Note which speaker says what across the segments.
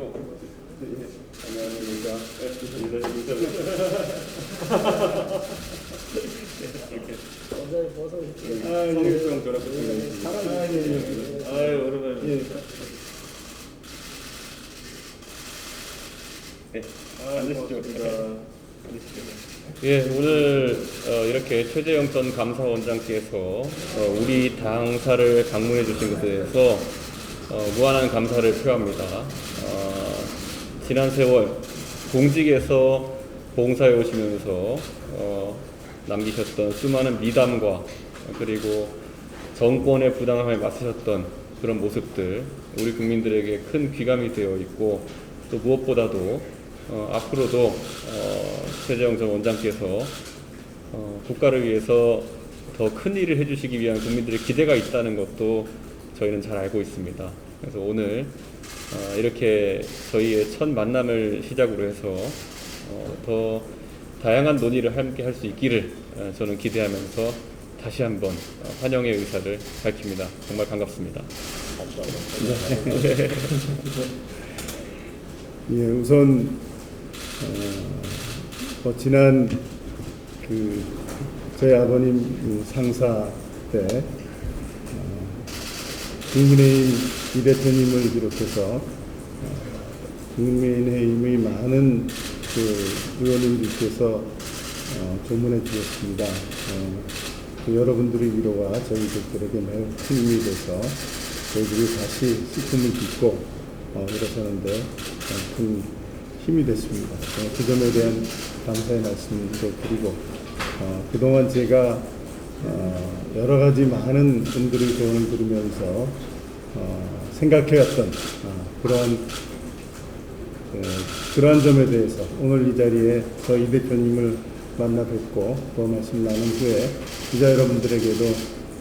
Speaker 1: 예, 안녕하십니까. 이렇게.
Speaker 2: 원장님 벗어 이렇게
Speaker 1: 아, 성경 전화 붙습니다.
Speaker 2: 사랑이
Speaker 1: 예, 아유, 오랜만입니다. 네, 앉으시죠. 앉으시죠. 예, 오늘 어, 이렇게 최재영 전 감사원장께서 어, 우리 당사를 방문해 주신 것에 대해서 어, 무한한 감사를 표합니다. 어, 지난 세월 공직에서 봉사해 오시면서 어, 남기셨던 수많은 미담과 그리고 정권의 부당함에 맞서셨던 그런 모습들 우리 국민들에게 큰 귀감이 되어 있고 또 무엇보다도 어, 앞으로도 어, 최재형 전 원장께서 어, 국가를 위해서 더 큰 일을 해주시기 위한 국민들의 기대가 있다는 것도 저희는 잘 알고 있습니다. 그래서 오늘 어, 이렇게 저희의 첫 만남을 시작으로 해서 어, 더 다양한 논의를 함께 할 수 있기를 어, 저는 기대하면서 다시 한번 어, 환영의 의사를 밝힙니다. 정말 반갑습니다.
Speaker 3: 예, 우선 어, 뭐 지난 그 저희 아버님 그 상사 때 어, 국민의힘 이 대표님을 비롯해서 어, 국민의힘의 많은 그 의원님들께서 어, 조문해 주셨습니다. 어, 그 여러분들의 위로가 저희들에게 매우 큰 힘이 돼서 저희들이 다시 식품을 빚고 어, 일어서는데 어, 큰 힘이 됐습니다. 어, 그 점에 대한 감사의 말씀도 드리고 어, 그동안 제가 어, 여러 가지 많은 분들의 조언을 들으면서 어, 생각해왔던 어, 그런 그, 그러한 점에 대해서 오늘 이 자리에 저희 대표님을 만나 뵙고 또 말씀 나눈 후에 기자 여러분들에게도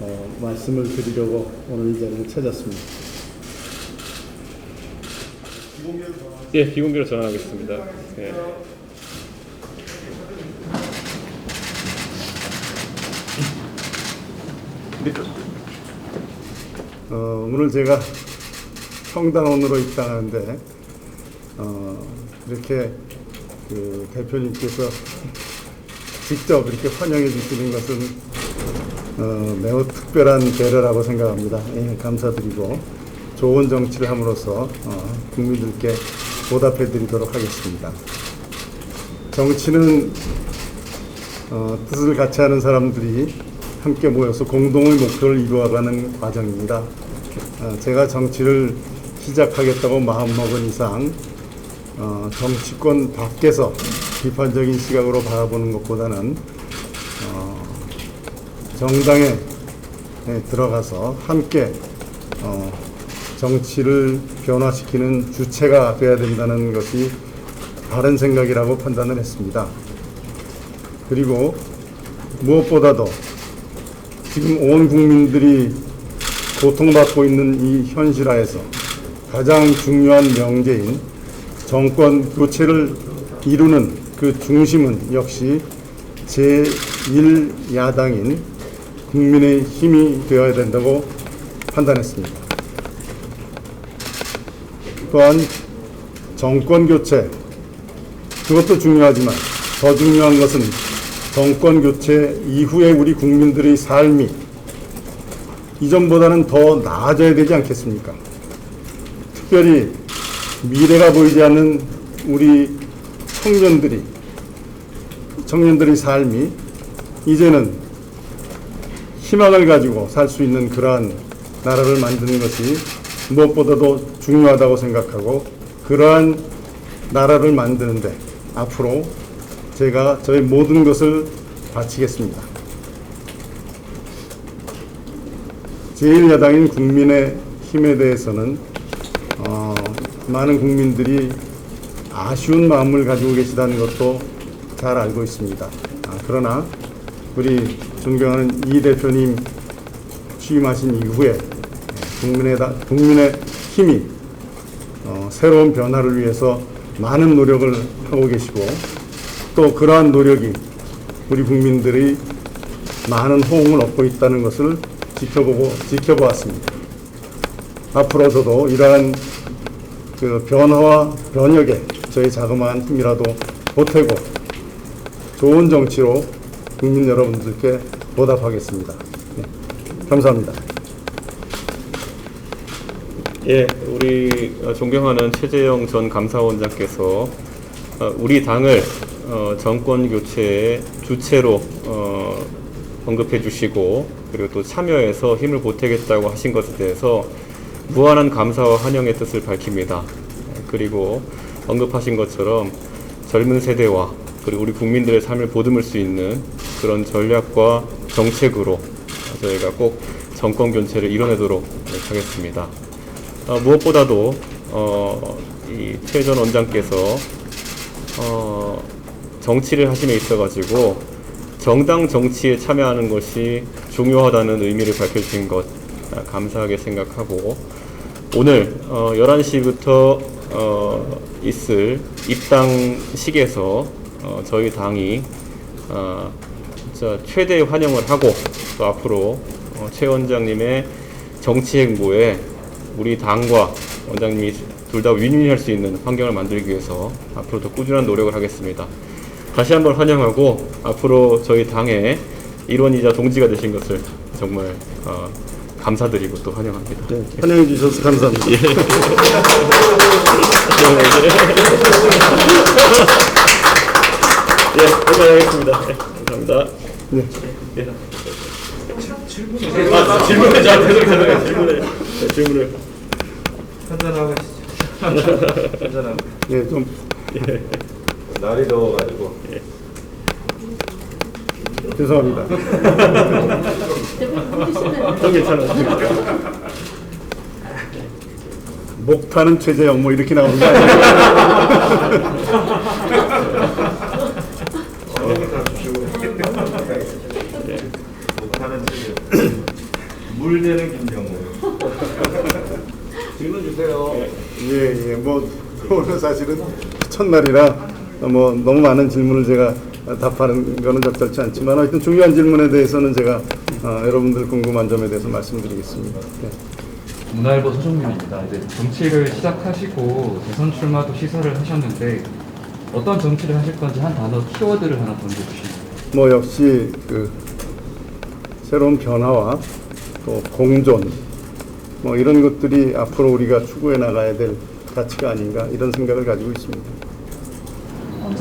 Speaker 3: 어, 말씀을 드리려고 오늘 이 자리를 찾았습니다.
Speaker 1: 예, 비공개로 전환하겠습니다. 예.
Speaker 3: 어, 오늘 제가 평당원으로 입당하는데 어, 이렇게 그 대표님께서 직접 이렇게 환영해 주시는 것은 어, 매우 특별한 배려라고 생각합니다. 예, 감사드리고 좋은 정치를 함으로써 어, 국민들께 보답해 드리도록 하겠습니다. 정치는 어, 뜻을 같이 하는 사람들이 함께 모여서 공동의 목표를 이루어가는 과정입니다. 어, 제가 정치를 시작하겠다고 마음먹은 이상 어, 정치권 밖에서 비판적인 시각으로 바라보는 것보다는 어, 정당에 에 들어가서 함께 어, 정치를 변화시키는 주체가 되어야 된다는 것이 바른 생각이라고 판단을 했습니다. 그리고 무엇보다도 지금 온 국민들이 고통받고 있는 이 현실하에서 가장 중요한 명제인 정권 교체를 이루는 그 중심은 역시 제1야당인 국민의 힘이 되어야 된다고 판단했습니다. 또한 정권 교체 그것도 중요하지만 더 중요한 것은 정권 교체 이후에 우리 국민들의 삶이 이전보다는 더 나아져야 되지 않겠습니까? 특별히 미래가 보이지 않는 우리 청년들이 청년들의 삶이 이제는 희망을 가지고 살 수 있는 그러한 나라를 만드는 것이 무엇보다도 중요하다고 생각하고 그러한 나라를 만드는데 앞으로 제가 저의 모든 것을 바치겠습니다. 제1야당인 국민의 힘에 대해서는 어, 많은 국민들이 아쉬운 마음을 가지고 계시다는 것도 잘 알고 있습니다. 아, 그러나 우리 존경하는 이 대표님 취임하신 이후에 국민의, 다- 국민의 힘이 어, 새로운 변화를 위해서 많은 노력을 하고 계시고 또 그러한 노력이 우리 국민들이 많은 호응을 얻고 있다는 것을 지켜보고 지켜보았습니다. 앞으로서도 이러한 그 변화와 변혁에 저희 자그마한 힘이라도 보태고 좋은 정치로 국민 여러분들께 보답하겠습니다. 네, 감사합니다.
Speaker 1: 예, 우리 어, 존경하는 최재형 전 감사원장께서 어, 우리 당을 어, 정권 교체의 주체로 어, 언급해 주시고 그리고 또 참여해서 힘을 보태겠다고 하신 것에 대해서 무한한 감사와 환영의 뜻을 밝힙니다. 그리고 언급하신 것처럼 젊은 세대와 그리고 우리 국민들의 삶을 보듬을 수 있는 그런 전략과 정책으로 저희가 꼭 정권 교체를 이뤄내도록 하겠습니다. 어, 무엇보다도 어, 이 최 전 원장께서 어, 정치를 하심에 있어가지고 정당 정치에 참여하는 것이 중요하다는 의미를 밝혀주신 것 아, 감사하게 생각하고 오늘 어, 11시부터 어, 있을 입당식에서 어, 저희 당이 어, 진짜 최대 환영을 하고 또 앞으로 어, 최 원장님의 정치 행보에 우리 당과 원장님이 둘 다 윈윈할 수 있는 환경을 만들기 위해서 앞으로 더 꾸준한 노력을 하겠습니다. 다시 한번 환영하고 앞으로 저희 당의 일원이자 동지가 되신 것을 정말 어, 감사드리고 또 환영합니다.
Speaker 3: 네, 환영해 주셔서 감사합니다.
Speaker 1: 예, 끝나겠습니다. 네, 감사합니다.
Speaker 3: 네.
Speaker 1: 예. 아, 질문을 자 죄송해요. 질문을 네, 질문을
Speaker 4: 한잔하고 가시죠. 한잔하고.
Speaker 3: 예, 좀
Speaker 4: 날이 더워가지고.
Speaker 3: 죄송합니다.
Speaker 1: 좀 괜찮아요.
Speaker 3: 목 타는 최재형 뭐 이렇게 나오는 거 아니에요?
Speaker 4: 얼굴 다 주시고. 못하는 지금. 물되는 김정우. 질문 주세요.
Speaker 3: 예, 예. 뭐 오늘 사실은 첫날이라 뭐 너무 많은 질문을 제가 답하는 거는 적절치 않지만 하여튼 중요한 질문에 대해서는 제가 어, 여러분들 궁금한 점에 대해서 말씀드리겠습니다. 네.
Speaker 5: 문화일보 소정민입니다. 이제 정치를 시작하시고 대선 출마도 시사를 하셨는데 어떤 정치를 하실 건지 한 단어 키워드를 하나 던져주시면
Speaker 3: 뭐 역시 그 새로운 변화와 또 공존 뭐 이런 것들이 앞으로 우리가 추구해 나가야 될 가치가 아닌가 이런 생각을 가지고 있습니다.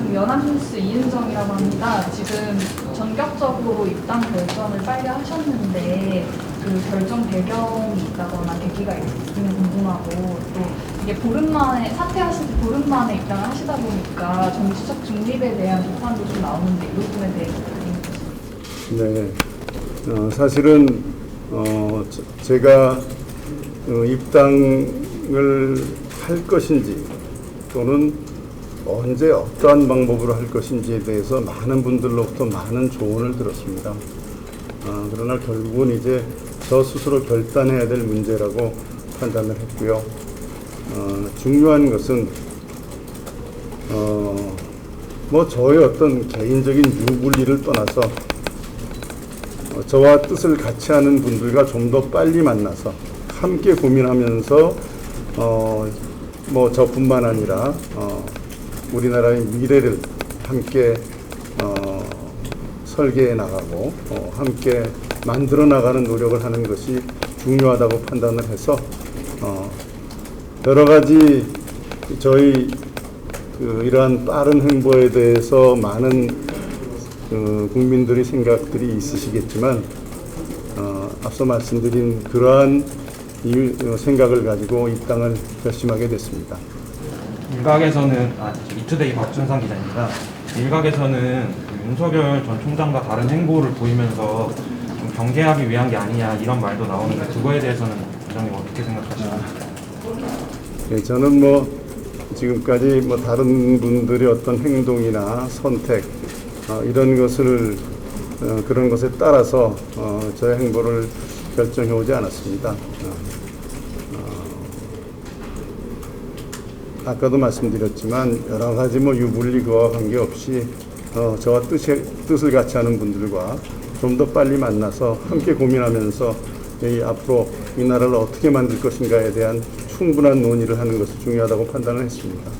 Speaker 6: 어, 지금 연합뉴스 이은정이라고 합니다. 지금 전격적으로 입당 결정을 빨리 하셨는데 그 결정 배경이 있다거나 계기가 있으면 궁금하고 또 이게 보름 만에 사퇴하신 지 보름 만에 입당을 하시다 보니까 정치적 중립에 대한 비판도 좀 나오는데 이 부분에 대해서
Speaker 3: 네, 어, 사실은 어, 저- 제가 어, 입당을 할 것인지 또는 언제 어떠한 방법으로 할 것인지에 대해서 많은 분들로부터 많은 조언을 들었습니다. 어, 그러나 결국은 이제 저 스스로 결단해야 될 문제라고 판단을 했고요. 어, 중요한 것은 어, 뭐 저의 어떤 개인적인 유불리를 떠나서 어, 저와 뜻을 같이 하는 분들과 좀 더 빨리 만나서 함께 고민하면서 어, 뭐 저뿐만 아니라 어, 우리나라의 미래를 함께 어, 설계해 나가고 어, 함께 만들어 나가는 노력을 하는 것이 중요하다고 판단을 해서 어, 여러 가지 저희 그 이러한 빠른 행보에 대해서 많은 그 국민들의 생각들이 있으시겠지만 어, 앞서 말씀드린 그러한 어, 생각을 가지고 입당을 결심하게 됐습니다.
Speaker 5: 일각에서는 아 이투데이 박준상 기자입니다. 일각에서는 그 윤석열 전 총장과 다른 행보를 보이면서 좀 경계하기 위한 게 아니냐 이런 말도 나오는데 그거에 대해서는 부장님 어떻게 생각하시나요?
Speaker 3: 예, 저는 뭐 지금까지 뭐 다른 분들의 어떤 행동이나 선택 어, 이런 것을 어, 그런 것에 따라서 어, 저의 행보를 결정해 오지 않았습니다. 어, 어, 아까도 말씀드렸지만 여러 가지 뭐 유불리 그와 관계 없이 어, 저와 뜻에, 뜻을 같이 하는 분들과 좀 더 빨리 만나서 함께 고민하면서 이 앞으로 이 나라를 어떻게 만들 것인가에 대한 충분한 논의를 하는 것이 중요하다고 판단을 했습니다.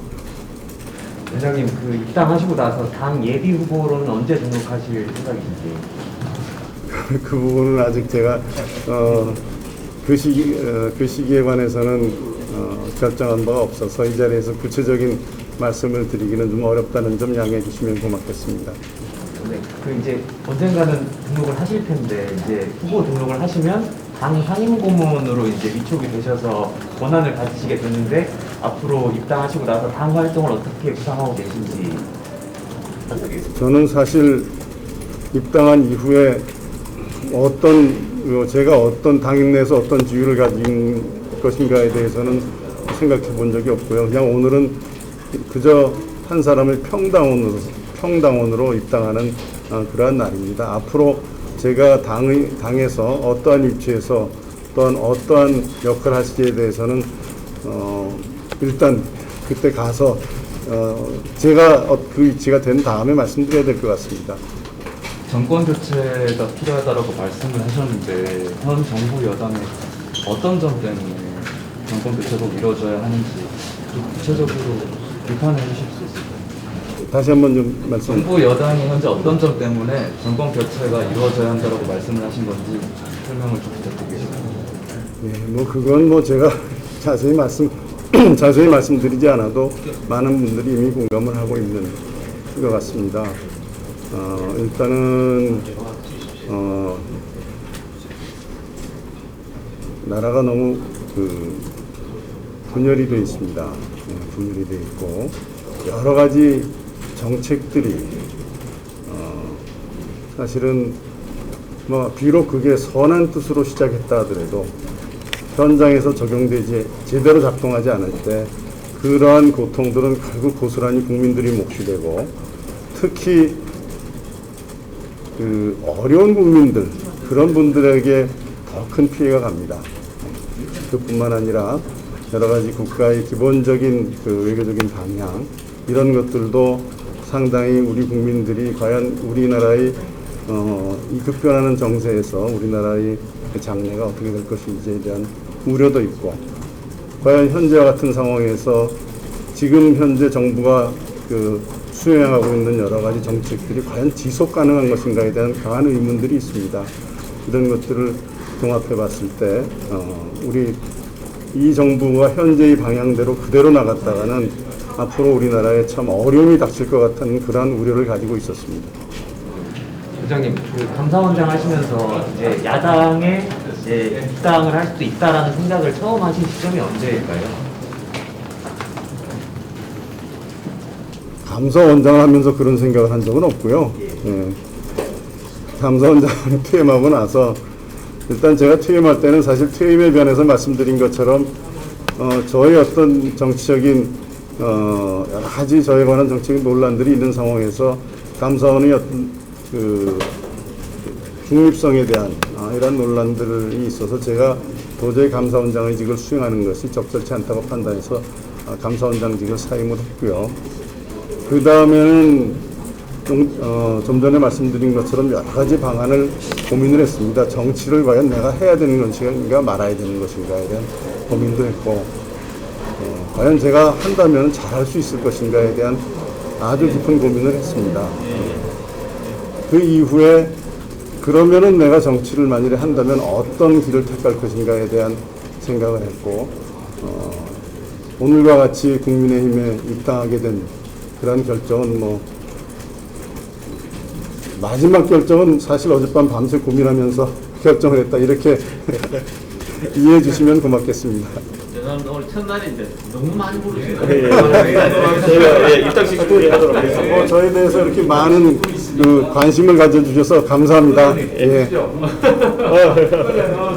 Speaker 7: 원장님 그 입당하시고 나서 당 예비 후보로는 언제 등록하실 생각이신지
Speaker 3: 그 부분은 아직 제가 어, 그 시기 어, 그 시기에 관해서는 어, 결정한 바가 없어서 이 자리에서 구체적인 말씀을 드리기는 좀 어렵다는 점 양해해 주시면 고맙겠습니다.
Speaker 7: 네, 그 이제 언젠가는 등록을 하실 텐데 이제 후보 등록을 하시면 당 상임 고문으로 이제 위촉이 되셔서 권한을 가지시게 되는데 앞으로 입당하시고 나서 당 활동을 어떻게 구상하고 계신지.
Speaker 3: 저는 사실 입당한 이후에 어떤 어, 제가 어떤 당인 내에서 어떤 지위를 가진 것인가에 대해서는 생각해 본 적이 없고요. 그냥 오늘은 그저 한 사람의 평당원으로 평당원으로 입당하는 어, 그러한 날입니다. 앞으로 제가 당의, 당에서 어떠한 위치에서 또한 어떠한 역할을 하시기에 대해서는 어, 일단 그때 가서 어, 제가 어, 그 위치가 된 다음에 말씀드려야 될 것 같습니다.
Speaker 5: 정권 교체가 필요하다라고 말씀을 하셨는데 현 정부 여당의 어떤 점 때문에 정권 교체가 이루어져야 하는지 좀 구체적으로 비판해 주실 수 있을까요?
Speaker 3: 다시 한번 좀 말씀.
Speaker 5: 정부 여당이 현재 어떤 점 때문에 정권 교체가 이루어져야 한다라고 말씀을 하신 건지 설명을 좀 부탁드리겠습니다.
Speaker 3: 예, 뭐 그건 뭐 제가 자세히 말씀 자세히 말씀드리지 않아도 많은 분들이 이미 공감을 하고 있는 것 같습니다. 어, 일단은 어, 나라가 너무 그 분열이 되어 있습니다. 예, 분열이 되어 있고 여러 가지 정책들이 어, 사실은 뭐 비록 그게 선한 뜻으로 시작했다 하더라도 현장에서 적용되지 제대로 작동하지 않을 때 그러한 고통들은 결국 고스란히 국민들이 몫이 되고 특히 그 어려운 국민들 그런 분들에게 더 큰 피해가 갑니다. 그뿐만 아니라 여러 가지 국가의 기본적인 그 외교적인 방향 이런 것들도 상당히 우리 국민들이 과연 우리나라의 어, 이 급변하는 정세에서 우리나라의 장래가 어떻게 될 것인지에 대한 우려도 있고 과연 현재와 같은 상황에서 지금 현재 정부가 그 수행하고 있는 여러 가지 정책들이 과연 지속 가능한 것인가에 대한 강한 의문들이 있습니다. 이런 것들을 종합해 봤을 때 어, 우리 이 정부가 현재의 방향대로 그대로 나갔다가는 앞으로 우리나라에 참 어려움이 닥칠 것 같은 그러한 우려를 가지고 있었습니다.
Speaker 7: 부장님 그 감사원장 하시면서 이제 야당에 이제 입당을 할 수도 있다라는 생각을 처음 하신 시점이 언제일까요?
Speaker 3: 감사원장을 하면서 그런 생각을 한 적은 없고요. 예. 감사원장을 퇴임하고 나서 일단 제가 퇴임할 때는 사실 퇴임에 관해서 말씀드린 것처럼 어, 저의 어떤 정치적인 어, 여러 가지 저에 관한 정치적인 논란들이 있는 상황에서 감사원의 어떤 그 중립성에 대한 아, 이런 논란들이 있어서 제가 도저히 감사원장의직을 수행하는 것이 적절치 않다고 판단해서 아, 감사원장직을 사임을 했고요. 그 다음에는 좀, 어, 좀 전에 말씀드린 것처럼 여러 가지 방안을 고민을 했습니다. 정치를 과연 내가 해야 되는 것인가 말아야 되는 것인가에 대한 고민도 했고 어, 과연 제가 한다면 잘할 수 있을 것인가에 대한 아주 깊은 고민을 했습니다. 그 이후에 그러면은 내가 정치를 만일에 한다면 어떤 길을 택할 것인가에 대한 생각을 했고 어, 오늘과 같이 국민의힘에 입당하게 된 그런 결정은 뭐 마지막 결정은 사실 어젯밤 밤새 고민하면서 결정을 했다 이렇게 이해해 주시면 고맙겠습니다.
Speaker 2: 죄송합니다. 오늘 첫날인데 너무 많이 부르시네요.
Speaker 1: 저희가 예, 입당식 준비하도록 하겠습니다.
Speaker 3: 뭐 저에 대해서 이렇게 많은 그 관심을 가져주셔서 감사합니다. 예.